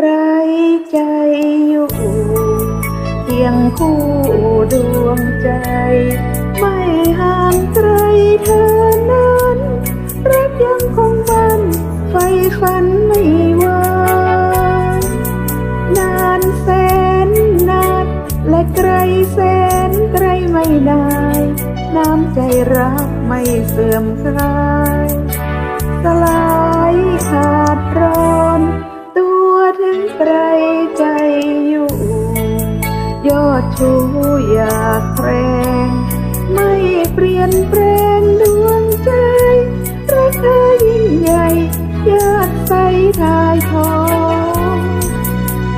ไกลใจอยู่เคียงคู่ดวงใจ ไม่ห่างไกลเธอนั้นรักยังคงมันไฟฝันไม่วางนานแสนนานและไกลแสนไกลไม่ได้ น้ำใจรักไม่เสื่อมคลายสลายขาดร้อ เปลี่ยนแปลงดวงใจ รักเธอยิ่งใหญ่ยอดใสทายทอง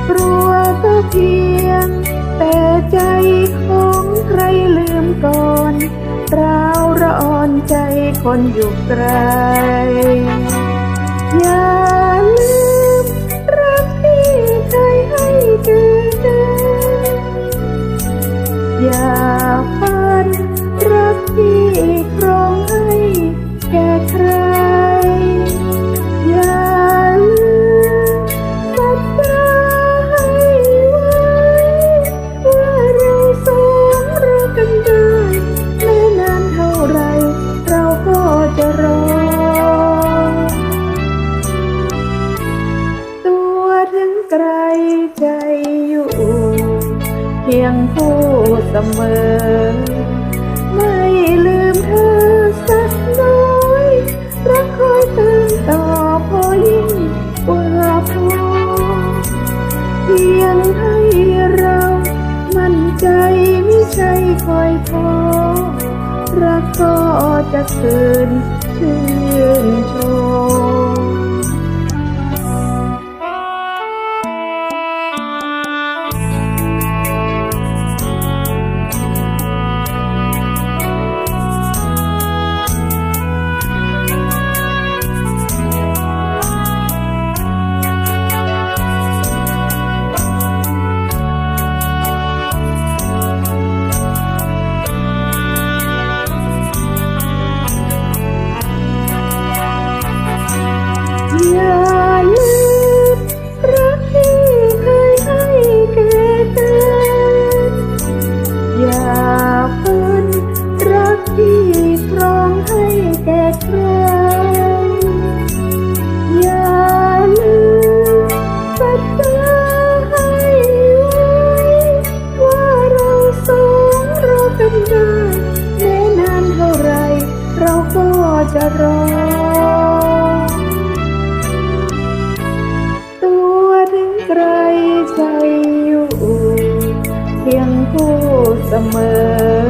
กลัวก็เพียง แต่ใจของใครลืมก่อนราวร้อนใจคนอยู่ไกลย่า เพียงผู้เสมอ ไม่ลืมเธอสักน้อยรักคอยเติมต่อพอยิ่งกว่าพอเพียงให้เรามั่นใจไม่ใช่คอยท้อรักก็จะคืนชื่น อย่าลืมรักที่เคยให้แก่เธออย่าฝืนรักที่พร้องให้แกใครอย่าลืมสัญญให้ไวว่าเราสองราเป็นได้แม้นานเท่าไรเราก็จะรอ คู่เสมอ